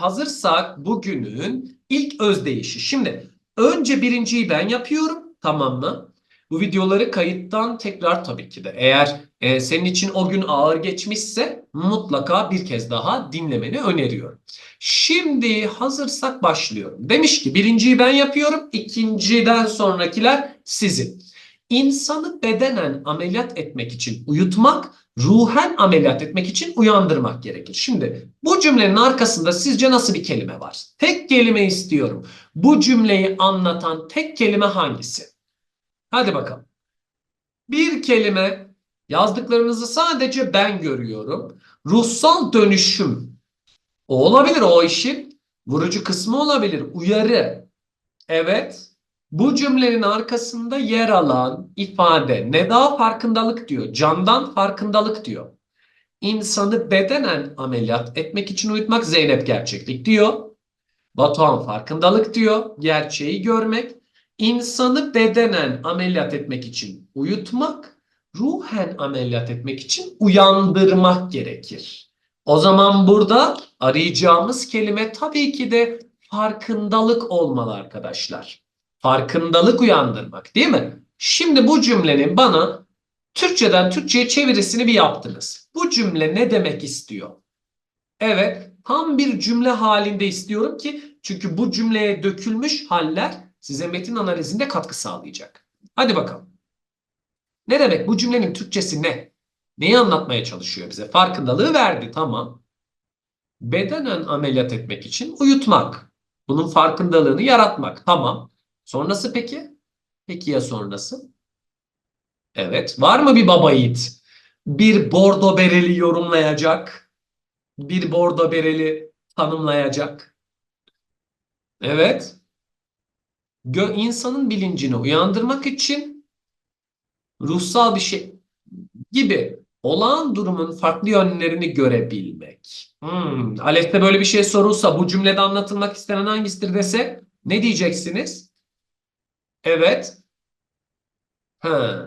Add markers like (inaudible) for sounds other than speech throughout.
hazırsak bugünün ilk özdeyişi. Şimdi önce birinciyi ben yapıyorum. Tamam mı? Bu videoları kayıttan tekrar tabii ki de. Eğer e, senin için o gün ağır geçmişse mutlaka bir kez daha dinlemeni öneriyorum. Şimdi hazırsak başlıyorum. Demiş ki birinciyi ben yapıyorum. ikinciden sonrakiler sizin. İnsanı bedenen ameliyat etmek için uyutmak, ruhen ameliyat etmek için uyandırmak gerekir. Şimdi bu cümlenin arkasında sizce nasıl bir kelime var? Tek kelime istiyorum. Bu cümleyi anlatan tek kelime hangisi? Hadi bakalım. Bir kelime yazdıklarınızı sadece ben görüyorum. Ruhsal dönüşüm. O olabilir o işin vurucu kısmı olabilir. Uyarı. Evet. Bu cümlenin arkasında yer alan ifade ne daha farkındalık diyor. Candan farkındalık diyor. İnsanı bedenen ameliyat etmek için uyutmak Zeynep gerçeklik diyor. Batuhan farkındalık diyor. Gerçeği görmek. İnsanı bedenen ameliyat etmek için uyutmak, ruhen ameliyat etmek için uyandırmak gerekir. O zaman burada arayacağımız kelime tabii ki de farkındalık olmalı arkadaşlar. Farkındalık uyandırmak değil mi? Şimdi bu cümlenin bana Türkçeden Türkçe'ye çevirisini bir yaptınız. Bu cümle ne demek istiyor? Evet, tam bir cümle halinde istiyorum ki çünkü bu cümleye dökülmüş haller size metin analizinde katkı sağlayacak. Hadi bakalım. Ne demek? Bu cümlenin Türkçesi ne? Neyi anlatmaya çalışıyor bize? Farkındalığı verdi, tamam. Bedenen ameliyat etmek için uyutmak. Bunun farkındalığını yaratmak, tamam. Sonrası peki? Peki ya sonrası? Evet. Var mı bir baba yiğit? Bir bordo bereli yorumlayacak. Bir bordo bereli tanımlayacak. Evet. Gö insanın bilincini uyandırmak için ruhsal bir şey gibi olağan durumun farklı yönlerini görebilmek. Hmm, Alef'te böyle bir şey sorulsa bu cümlede anlatılmak istenen hangisidir dese ne diyeceksiniz? Evet. Ha.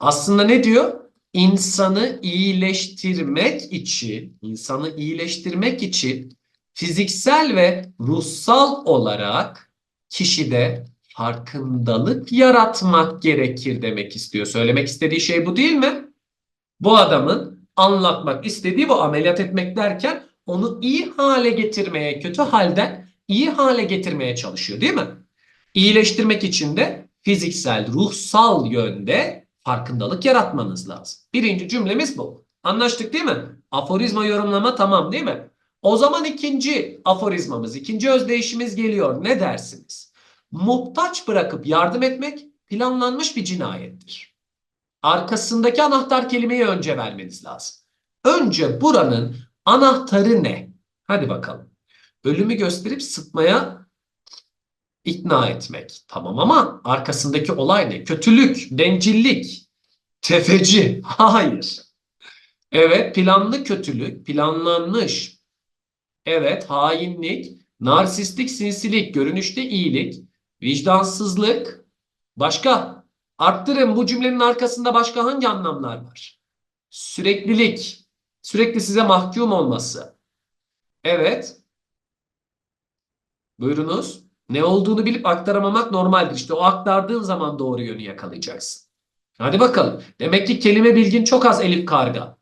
Aslında ne diyor? İnsanı iyileştirmek için, insanı iyileştirmek için fiziksel ve ruhsal olarak kişide farkındalık yaratmak gerekir demek istiyor. Söylemek istediği şey bu değil mi? Bu adamın anlatmak istediği bu ameliyat etmek derken onu iyi hale getirmeye, kötü halden iyi hale getirmeye çalışıyor değil mi? İyileştirmek için de fiziksel, ruhsal yönde farkındalık yaratmanız lazım. Birinci cümlemiz bu. Anlaştık değil mi? Aforizma yorumlama tamam değil mi? O zaman ikinci aforizmamız, ikinci özdeyişimiz geliyor. Ne dersiniz? Muhtaç bırakıp yardım etmek planlanmış bir cinayettir. Arkasındaki anahtar kelimeyi önce vermeniz lazım. Önce buranın anahtarı ne? Hadi bakalım. Ölümü gösterip sıtmaya ikna etmek. Tamam ama arkasındaki olay ne? Kötülük, bencillik, tefeci. (laughs) Hayır. Evet, planlı kötülük, planlanmış. Evet, hainlik, narsistik sinsilik, görünüşte iyilik, vicdansızlık. Başka? Arttırın bu cümlenin arkasında başka hangi anlamlar var? Süreklilik, sürekli size mahkum olması. Evet. Buyurunuz. Ne olduğunu bilip aktaramamak normaldir. İşte o aktardığın zaman doğru yönü yakalayacaksın. Hadi bakalım. Demek ki kelime bilgin çok az Elif Karga.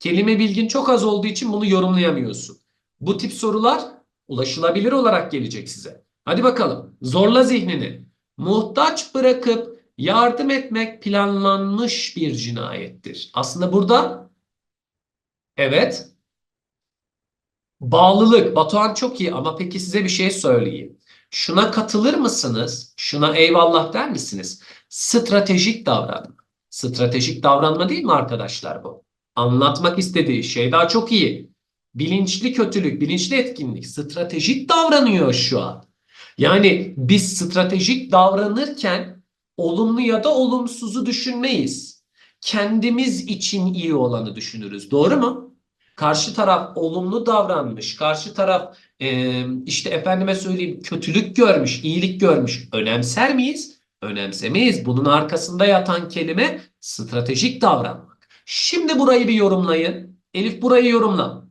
Kelime bilgin çok az olduğu için bunu yorumlayamıyorsun. Bu tip sorular ulaşılabilir olarak gelecek size. Hadi bakalım. Zorla zihnini. Muhtaç bırakıp yardım etmek planlanmış bir cinayettir. Aslında burada evet bağlılık. Batuhan çok iyi ama peki size bir şey söyleyeyim. Şuna katılır mısınız? Şuna eyvallah der misiniz? Stratejik davranma. Stratejik davranma değil mi arkadaşlar bu? Anlatmak istediği şey daha çok iyi. Bilinçli kötülük, bilinçli etkinlik. Stratejik davranıyor şu an. Yani biz stratejik davranırken olumlu ya da olumsuzu düşünmeyiz. Kendimiz için iyi olanı düşünürüz. Doğru mu? Karşı taraf olumlu davranmış, karşı taraf e, işte efendime söyleyeyim kötülük görmüş, iyilik görmüş. Önemser miyiz? Önemsemeyiz. Bunun arkasında yatan kelime stratejik davranmak. Şimdi burayı bir yorumlayın. Elif burayı yorumla.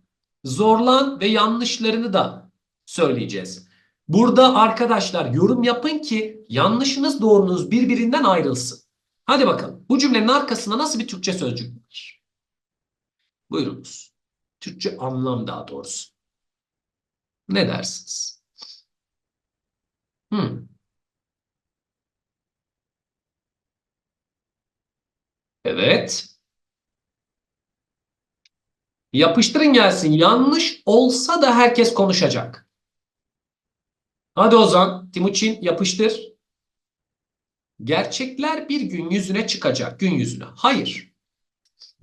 Zorlan ve yanlışlarını da söyleyeceğiz. Burada arkadaşlar yorum yapın ki yanlışınız doğrunuz birbirinden ayrılsın. Hadi bakalım. Bu cümlenin arkasında nasıl bir Türkçe sözcük var? Buyurunuz. Türkçe anlam daha doğrusu. Ne dersiniz? Hmm. Evet. Yapıştırın gelsin. Yanlış olsa da herkes konuşacak. Hadi Ozan, Timuçin yapıştır. Gerçekler bir gün yüzüne çıkacak. Gün yüzüne. Hayır.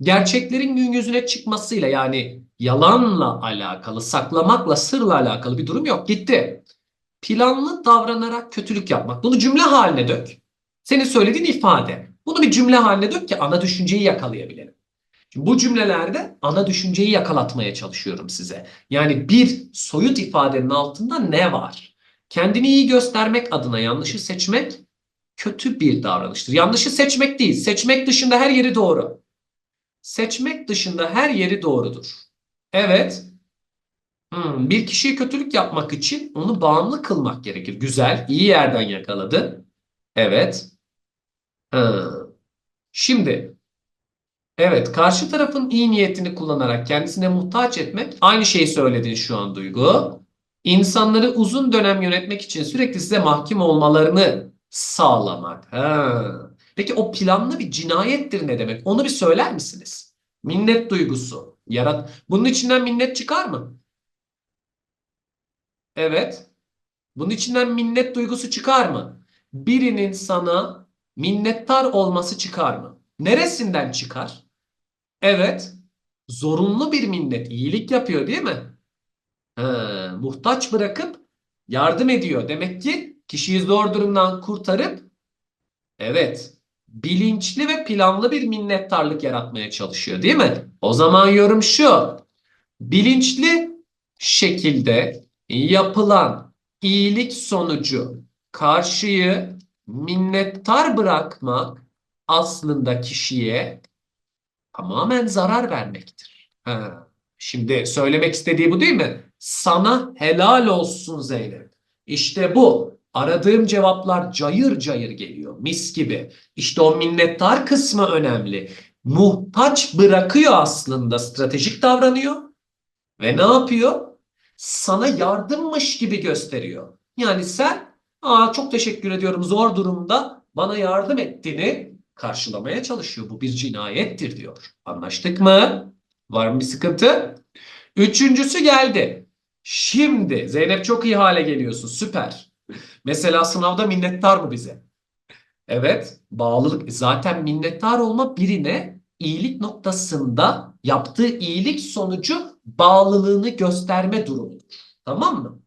Gerçeklerin gün yüzüne çıkmasıyla yani yalanla alakalı, saklamakla, sırla alakalı bir durum yok. Gitti. Planlı davranarak kötülük yapmak. Bunu cümle haline dök. Senin söylediğin ifade. Bunu bir cümle haline dök ki ana düşünceyi yakalayabilelim. Şimdi bu cümlelerde ana düşünceyi yakalatmaya çalışıyorum size. Yani bir soyut ifadenin altında ne var? Kendini iyi göstermek adına yanlışı seçmek kötü bir davranıştır. Yanlışı seçmek değil. Seçmek dışında her yeri doğru. Seçmek dışında her yeri doğrudur. Evet. Hmm, bir kişiye kötülük yapmak için onu bağımlı kılmak gerekir. Güzel, iyi yerden yakaladı. Evet. Ha. Şimdi Evet, karşı tarafın iyi niyetini kullanarak kendisine muhtaç etmek aynı şeyi söyledin şu an Duygu. İnsanları uzun dönem yönetmek için sürekli size mahkum olmalarını sağlamak. Ha. Peki o planlı bir cinayettir ne demek? Onu bir söyler misiniz? Minnet duygusu. Yarat. Bunun içinden minnet çıkar mı? Evet. Bunun içinden minnet duygusu çıkar mı? Birinin sana minnettar olması çıkar mı? Neresinden çıkar? Evet. Zorunlu bir minnet. iyilik yapıyor değil mi? Ha, muhtaç bırakıp yardım ediyor. Demek ki kişiyi zor durumdan kurtarıp evet bilinçli ve planlı bir minnettarlık yaratmaya çalışıyor değil mi? O zaman yorum şu. Bilinçli şekilde yapılan iyilik sonucu karşıyı minnettar bırakmak aslında kişiye tamamen zarar vermektir. Ha. Şimdi söylemek istediği bu değil mi? Sana helal olsun Zeynep. İşte bu. Aradığım cevaplar cayır cayır geliyor. Mis gibi. İşte o minnettar kısmı önemli. Muhtaç bırakıyor aslında. Stratejik davranıyor. Ve ne yapıyor? Sana yardımmış gibi gösteriyor. Yani sen Aa, çok teşekkür ediyorum zor durumda bana yardım ettiğini karşılamaya çalışıyor. Bu bir cinayettir diyor. Anlaştık mı? Var mı bir sıkıntı? Üçüncüsü geldi. Şimdi Zeynep çok iyi hale geliyorsun. Süper. Mesela sınavda minnettar mı bize? Evet. Bağlılık. Zaten minnettar olma birine iyilik noktasında yaptığı iyilik sonucu bağlılığını gösterme durumudur. Tamam mı?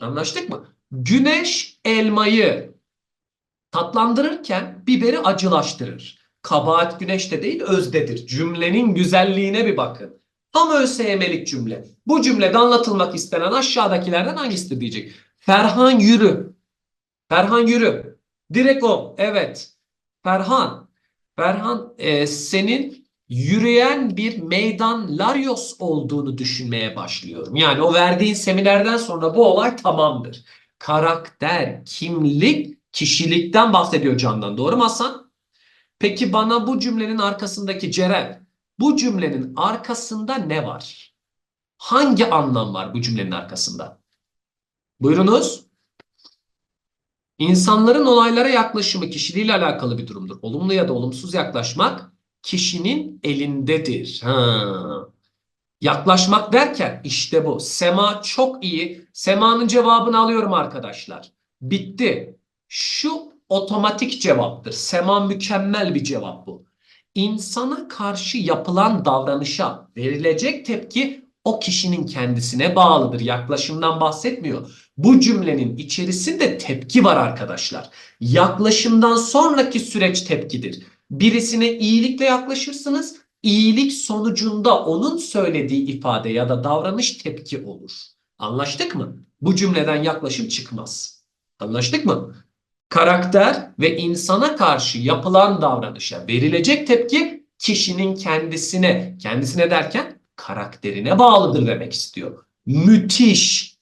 Anlaştık mı? Güneş elmayı tatlandırırken biberi acılaştırır. Kabahat güneşte değil özdedir. Cümlenin güzelliğine bir bakın. Tam ÖSYM'lik cümle. Bu cümlede anlatılmak istenen aşağıdakilerden hangisidir diyecek. Ferhan yürü. Ferhan yürü. Direkt o. Evet. Ferhan. Ferhan e, senin yürüyen bir meydan Larios olduğunu düşünmeye başlıyorum. Yani o verdiğin seminerden sonra bu olay tamamdır. Karakter, kimlik, kişilikten bahsediyor Candan. Doğru mu Hasan? Peki bana bu cümlenin arkasındaki Ceren, bu cümlenin arkasında ne var? Hangi anlam var bu cümlenin arkasında? Buyurunuz. İnsanların olaylara yaklaşımı kişiliğiyle alakalı bir durumdur. Olumlu ya da olumsuz yaklaşmak kişinin elindedir. Ha. Yaklaşmak derken işte bu. Sema çok iyi. Sema'nın cevabını alıyorum arkadaşlar. Bitti. Şu otomatik cevaptır. Sema mükemmel bir cevap bu. İnsana karşı yapılan davranışa verilecek tepki o kişinin kendisine bağlıdır. Yaklaşımdan bahsetmiyor. Bu cümlenin içerisinde tepki var arkadaşlar. Yaklaşımdan sonraki süreç tepkidir. Birisine iyilikle yaklaşırsınız. İyilik sonucunda onun söylediği ifade ya da davranış tepki olur. Anlaştık mı? Bu cümleden yaklaşım çıkmaz. Anlaştık mı? Karakter ve insana karşı yapılan davranışa verilecek tepki kişinin kendisine, kendisine derken karakterine bağlıdır demek istiyor. Müthiş.